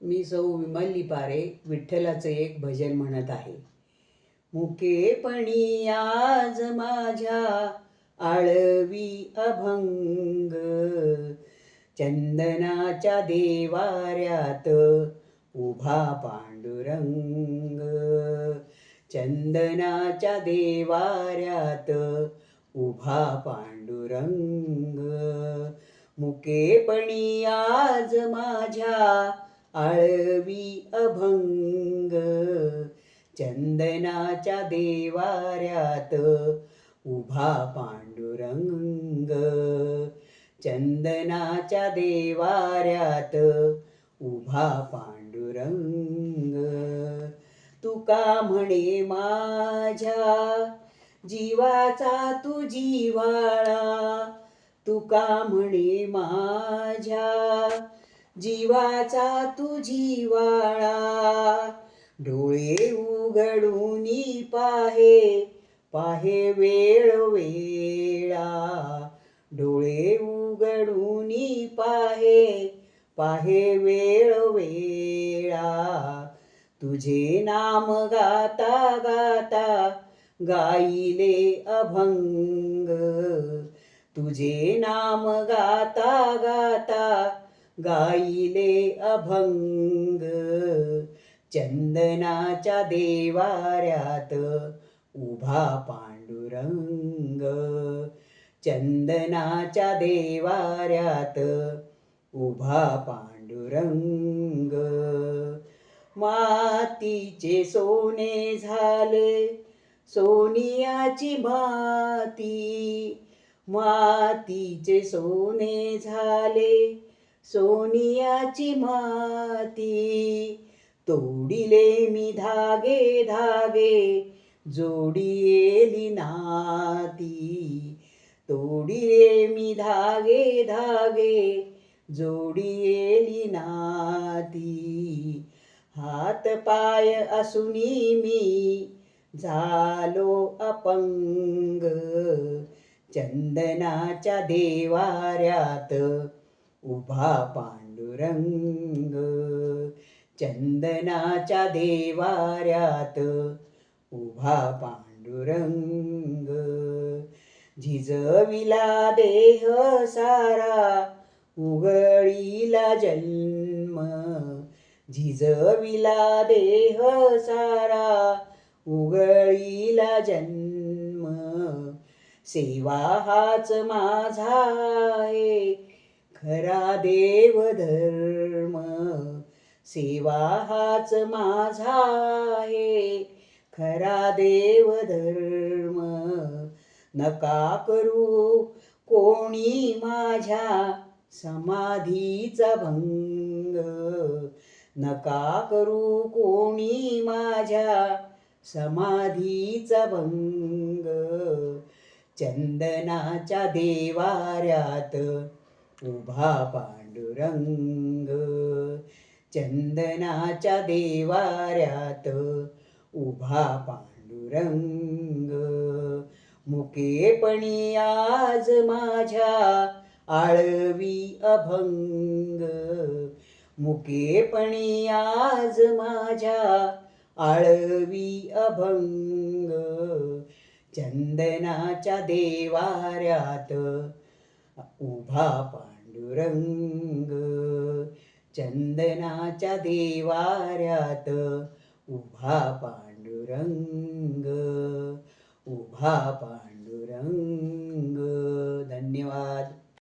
मी सौ विमल्ली पारे विठ्ठलाचं एक भजन म्हणत आहे. मुकेपणी आज माझ्या आळवी अभंग. चंदनाच्या देवाऱ्यात उभा पांडुरंग. चंदनाच्या देवाऱ्यात उभा पांडुरंग. मुकेपणी आज माझ्या आळवी अभंग. चंदनाच्या देवाऱ्यात उभा पांडुरंग. चंदनाच्या देवाऱ्यात उभा पांडुरंग. तुका म्हणे माझ्या जीवाचा तू जिवाळा तुका म्हणे माझ्या जीवाचा तू जिवाळा डोळे उघडून पाहे पाहे वेळ वेळा. डोळे उघडून पाहे पाहे वेळ वेळा. तुझे नाम गाता गाता गाईले अभंग. तुझे नाम गाता गाता गाईले अभंग. चंदनाच्या देवाऱ्यात उभा पांडुरंग चंदनाच्या देवाऱ्यात उभा पांडुरंग. मातीचे सोने झाले सोनियाची माती. मातीचे सोने झाले सोनियाची माती. तोडिले मी धागे धागे जोडी येली नाती तोडिले मी धागे धागे जोडियेली नाती. हात पाय असुनी मी झालो अपंग चंदनाच्या देवाऱ्यात उभा पांडुरंग. चंदनाच्या देवाऱ्यात उभा पांडुरंग झिजविला देह सारा उगळीला जन्म झिजविला देह सारा उगळीला जन्म. सेवा हाच माझा आहे खरा देव धर्म सेवा हाच माझा आहे खरा देव धर्म नका करू कोणी माझ्या समाधीचा भंग. नका करू कोणी माझ्या समाधीचा भंग. चंदनाच्या देवाऱ्यात उभा पांडुरंग. चंदनाच्या देवाऱ्यात उभा पांडुरंग. मुकेपणी आज माझ्या आळवी अभंग. मुकेपणी आज माझ्या आळवी अभंग. चंदनाच्या देवाऱ्यात उभा पांडुरंग. चंदनाच्या देवाऱ्यात उभा पांडुरंग उभा पांडुरंग. धन्यवाद.